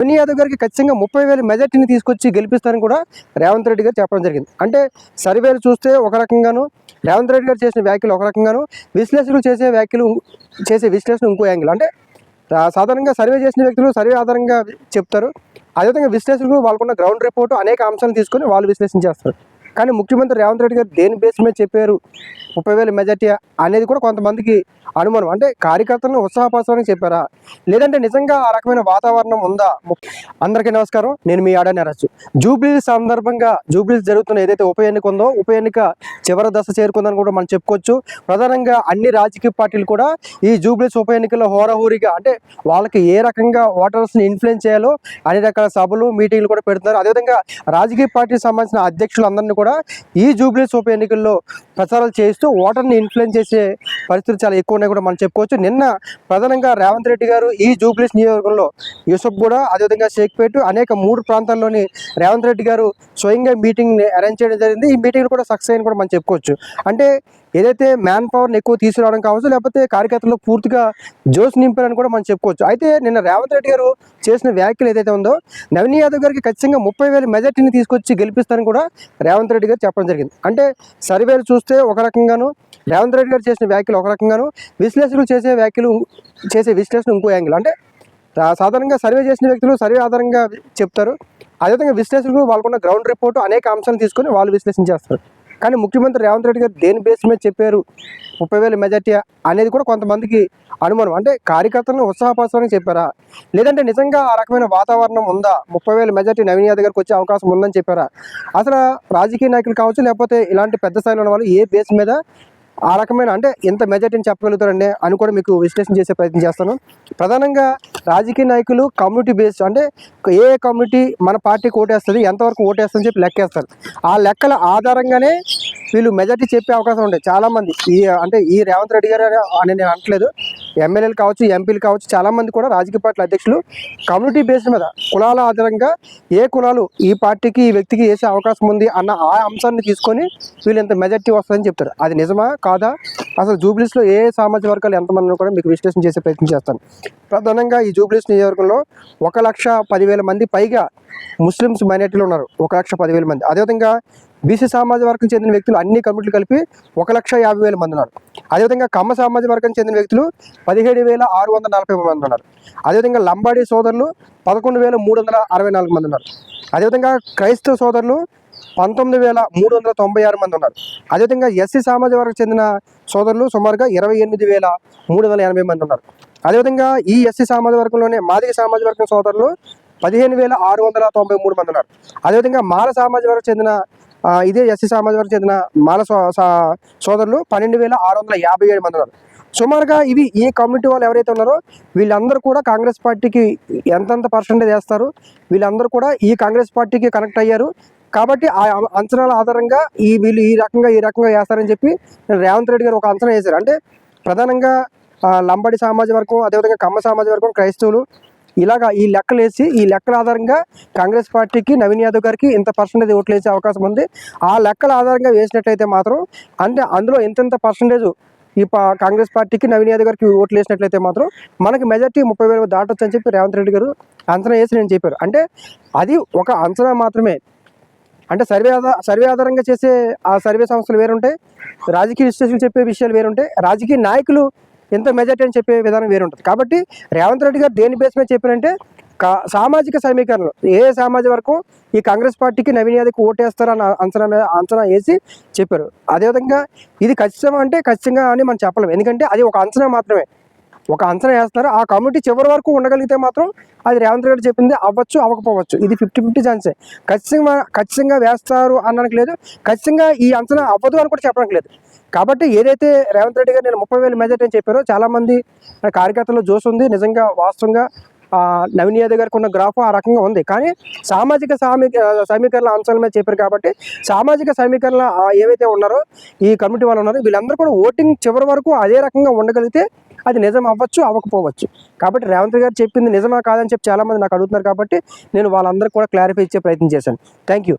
సోనియా యాదవ్ గారికి ఖచ్చితంగా ముప్పై వేల మెజార్టీని తీసుకొచ్చి గెలిపిస్తారని కూడా రేవంత్ రెడ్డి గారు చెప్పడం జరిగింది. అంటే సర్వేలు చూస్తే ఒక రకంగాను రేవంత్ రెడ్డి గారు చేసిన వ్యాఖ్యలు ఒక రకంగాను విశ్లేషకులు చేసే వ్యాఖ్యలు చేసే విశ్లేషణ ఇంకో యాంగిల్. అంటే సాధారణంగా సర్వే చేసిన వ్యక్తులు సర్వే ఆధారంగా చెప్తారు. అదేవిధంగా విశ్లేషకులు వాళ్ళకున్న గ్రౌండ్ రిపోర్ట్ అనేక అంశాలను తీసుకొని వాళ్ళు విశ్లేషణ చేస్తారు. కానీ ముఖ్యమంత్రి రేవంత్ రెడ్డి గారు దేని బేస్ మీద చెప్పారు? ముప్పై వేల మెజార్టీ అనేది కూడా కొంతమందికి అనుమానం. అంటే కార్యకర్తలను ఉత్సాహపరచడానికి చెప్పారా? లేదంటే నిజంగా ఆ రకమైన వాతావరణం ఉందా? అందరికీ నమస్కారం. నేను మీ ఆడ నరచ్చు జూబ్లీ సందర్భంగా జూబ్లీ జరుగుతున్న ఏదైతే ఉప ఎన్నిక ఉందో ఉప ఎన్నిక చివరి దశ చేరుకుందని కూడా మనం చెప్పుకోవచ్చు. ప్రధానంగా అన్ని రాజకీయ పార్టీలు కూడా ఈ జూబ్లీస్ ఉప ఎన్నికల్లో హోరాహోరీగా అంటే వాళ్ళకి ఏ రకంగా ఓటర్స్ని ఇన్ఫ్లుయెన్స్ చేయాలో అన్ని రకాల సభలు మీటింగ్లు కూడా పెడుతున్నారు. అదేవిధంగా రాజకీయ పార్టీకి సంబంధించిన అధ్యక్షులందరినీ కూడా ఈ జూబ్లీస్ ఉప ఎన్నికల్లో ప్రచారాలు చేస్తూ ఓటర్ని ఇన్ఫ్లుయెన్స్ చేసే పరిస్థితులు చాలా ఎక్కువ ఉన్నాయి కూడా మనం చెప్పుకోవచ్చు. నిన్న ప్రధానంగా రేవంత్ రెడ్డి గారు ఈ జూబ్లీస్ నియోజకవర్గంలో యూసఫ్ కూడా అదేవిధంగా షేక్పేట్ అనేక మూడు ప్రాంతాల్లోని రేవంత్ రెడ్డి గారు స్వయంగా మీటింగ్ అరేంజ్ చేయడం జరిగింది. ఈ మీటింగ్ కూడా సక్సెస్ అని కూడా మనం చెప్పుకోవచ్చు. అంటే ఏదైతే మ్యాన్ పవర్ని ఎక్కువ తీసుకురావడం కావచ్చు లేకపోతే కార్యకర్తలు పూర్తిగా జోష్ నింపారని కూడా మనం చెప్పుకోవచ్చు. అయితే నిన్న రేవంత్ రెడ్డి గారు చేసిన వ్యాఖ్యలు ఏదైతే ఉందో నవీన్ యాదవ్ గారికి ఖచ్చితంగా ముప్పై వేల మెజార్టీని తీసుకొచ్చి గెలిపిస్తారని కూడా రేవంత్ రెడ్డి గారు చెప్పడం జరిగింది. అంటే సర్వేలు చూస్తే ఒక రకంగాను రేవంత్ రెడ్డి గారు చేసిన వ్యాఖ్యలు ఒక రకంగాను విశ్లేషకులు చేసే వ్యాఖ్యలు చేసే విశ్లేషణ ఇంకో యాంగిల్. అంటే సాధారణంగా సర్వే చేసిన వ్యక్తులు సర్వే ఆధారంగా చెప్తారు. అదేవిధంగా విశ్లేషకులు వాళ్ళకున్న గ్రౌండ్ రిపోర్ట్ అనేక అంశాలను తీసుకొని వాళ్ళు విశ్లేషణ చేస్తారు. కానీ ముఖ్యమంత్రి రేవంత్ రెడ్డి గారు దేని బేస్ మీద చెప్పారు? ముప్పై వేల మెజార్టీ అనేది కూడా కొంతమందికి అనుమానం. అంటే కార్యకర్తలను ఉత్సాహపరచడానికి చెప్పారా? లేదంటే నిజంగా ఆ రకమైన వాతావరణం ఉందా? ముప్పై వేల మెజార్టీ నవీన్ యాదవ్ గారికి వచ్చే అవకాశం ఉందని చెప్పారా? అసలు రాజకీయ నాయకులు కావచ్చు లేకపోతే ఇలాంటి పెద్ద స్థాయిలో ఉన్న వాళ్ళు ఏ బేస్ మీద ఆ రకమైన అంటే ఎంత మెజార్టీని చెప్పగలుగుతారండి అని కూడా మీకు విశ్లేషణ చేసే ప్రయత్నం చేస్తాను. ప్రధానంగా రాజకీయ నాయకులు కమ్యూనిటీ బేస్డ్ అంటే ఏ కమ్యూనిటీ మన పార్టీకి ఓటేస్తుంది ఎంతవరకు ఓటేస్తుందని చెప్పి లెక్కేస్తారు. ఆ లెక్కల ఆధారంగానే వీళ్ళు మెజార్టీ చెప్పే అవకాశం ఉంటాయి చాలామంది ఈ అంటే ఈ రేవంత్ రెడ్డి గారు అని నేను అనట్లేదు. ఎమ్మెల్యేలు కావచ్చు ఎంపీలు కావచ్చు చాలామంది కూడా రాజకీయ పార్టీల అధ్యక్షులు కమ్యూనిటీ బేస్ మీద కులాల ఆధారంగా ఏ కులాలు ఈ పార్టీకి ఈ వ్యక్తికి వేసే అవకాశం ఉంది అన్న ఆ అంశాన్ని తీసుకొని వీళ్ళు ఎంత మెజార్టీ వస్తుందని చెప్తారు. అది నిజమా? కాదా? అసలు జూబ్లీస్లో ఏ సామాజిక వర్గాలు ఎంతమంది కూడా మీకు విశ్లేషణ చేసే ప్రయత్నం చేస్తాను. ప్రధానంగా ఈ జూబ్లీస్ నియోజకవర్గంలో ఒక లక్ష పదివేల మంది పైగా ముస్లిమ్స్ మైనార్టీలు ఉన్నారు. ఒక లక్ష పదివేల మంది. అదేవిధంగా బీసీ సామాజిక వర్గం చెందిన వ్యక్తులు అన్ని కమిటీలు కలిపి ఒక లక్ష యాభై వేల మంది ఉన్నారు. అదేవిధంగా కమ్మ సామాజిక వర్గం చెందిన వ్యక్తులు పదిహేడు వేల ఆరు వందల నలభై మంది ఉన్నారు. అదేవిధంగా లంబాడీ సోదరులు పదకొండు వేల మూడు వందల అరవై నాలుగు మంది ఉన్నారు. అదేవిధంగా క్రైస్తవ సోదరులు పంతొమ్మిది వేల మూడు వందల తొంభై ఆరు మంది ఉన్నారు. అదేవిధంగా ఎస్సీ సామాజిక వర్గం చెందిన సోదరులు సుమారుగా ఇరవై ఎనిమిది వేల మూడు వందల ఎనభై మంది ఉన్నారు. అదేవిధంగా ఈ ఎస్సీ సామాజిక వర్గంలోనే మాదిక సామాజిక వర్గం సోదరులు పదిహేను వేల ఆరు వందల తొంభై మూడు మంది ఉన్నారు. అదేవిధంగా మాల సామాజిక వర్గం చెందిన ఇదే ఎస్సీ సామాజిక చెందిన మాల సో- సోదరులు పన్నెండు వేల ఆరు వందల యాభై ఏడు మంది ఉన్నారు. సుమారుగా ఇవి ఈ కమ్యూనిటీ వాళ్ళు ఎవరైతే ఉన్నారో వీళ్ళందరూ కూడా కాంగ్రెస్ పార్టీకి ఎంతెంత పర్సెంటేజ్ వేస్తారు వీళ్ళందరూ కూడా ఈ కాంగ్రెస్ పార్టీకి కనెక్ట్ అయ్యారు. కాబట్టి ఆ అంచనాల ఆధారంగా ఈ వీళ్ళు ఈ రకంగా ఈ రకంగా వేస్తారని చెప్పి రేవంత్ రెడ్డి గారు ఒక అంచనా వేశారు. అంటే ప్రధానంగా లంబడి సామాజిక వర్గం అదేవిధంగా కమ్మ సామాజిక వర్గం క్రైస్తవులు ఇలాగా ఈ లెక్కలు వేసి ఈ లెక్కల ఆధారంగా కాంగ్రెస్ పార్టీకి నవీన్ యాదవ్ గారికి ఇంత పర్సెంటేజ్ ఓట్లు వేసే అవకాశం ఉంది. ఆ లెక్కల ఆధారంగా వేసినట్లయితే మాత్రం అంటే అందులో ఇంతెంత పర్సెంటేజ్ ఈ పా- కాంగ్రెస్ పార్టీకి నవీన్ యాదవ్ గారికి ఓట్లు వేసినట్లయితే మాత్రం మనకి మెజార్టీ ముప్పై వేలు దాటొచ్చు అని చెప్పి రేవంత్ రెడ్డి గారు అంచనా వేసి నేను చెప్పారు. అంటే అది ఒక అంచనా మాత్రమే. అంటే సర్వే ఆధార సర్వే ఆధారంగా చేసే ఆ సర్వే సంస్థలు వేరుంటాయి. రాజకీయ విశ్లేషకులు చెప్పే విషయాలు వేరుంటాయి. రాజకీయ నాయకులు ఎంత మెజార్టీ అని చెప్పే విధానం వేరు ఉంటుంది కాబట్టి రేవంత్ రెడ్డి గారు దేని బేస్ మీద చెప్పారంటే కా- సామాజిక సమీకరణలు. ఏ సామాజిక వరకు ఈ కాంగ్రెస్ పార్టీకి నవీన్ యాదవ్కి ఓటేస్తారని అంచనా మీద అంచనా వేసి చెప్పారు. అదేవిధంగా ఇది ఖచ్చితం అంటే ఖచ్చితంగా అని మనం చెప్పలేము. ఎందుకంటే అది ఒక అంచనా మాత్రమే. ఒక అంచనా వేస్తారు ఆ కమ్యూనిటీ చివరి వరకు ఉండగలిగితే మాత్రం అది రేవంత్ రెడ్డి చెప్పింది అవ్వచ్చు అవ్వకపోవచ్చు. ఇది ఫిఫ్టీ ఫిఫ్టీ ఛాన్సే ఖచ్చితంగా ఖచ్చితంగా వేస్తారు అనడానికి లేదు. ఖచ్చితంగా ఈ అంచనా అవ్వదు అని కూడా చెప్పడానికి లేదు. కాబట్టి ఏదైతే రేవంత్ రెడ్డి గారు నేను ముప్పై వేల మెజార్టీ అని చెప్పారో చాలామంది కార్యకర్తల్లో జోస్ ఉంది నిజంగా వాస్తవంగా నవీన్ యాదవ్ గారికి ఉన్న గ్రాఫ్ ఆ రకంగా ఉంది. కానీ సామాజిక సామీ సమీకరణ అంశాల మీద చెప్పారు కాబట్టి సామాజిక సమీకరణ ఏవైతే ఉన్నారో ఈ కమిటీ వాళ్ళు ఉన్నారో వీళ్ళందరూ కూడా ఓటింగ్ చివరి వరకు అదే రకంగా ఉండగలిగితే అది నిజం అవ్వచ్చు అవ్వకపోవచ్చు. కాబట్టి రేవంత్ గారు చెప్పింది నిజమా కాదని చెప్పి చాలామంది నాకు అడుగుతున్నారు కాబట్టి నేను వాళ్ళందరికీ కూడా క్లారిఫై ఇచ్చే ప్రయత్నం చేశాను. Thank you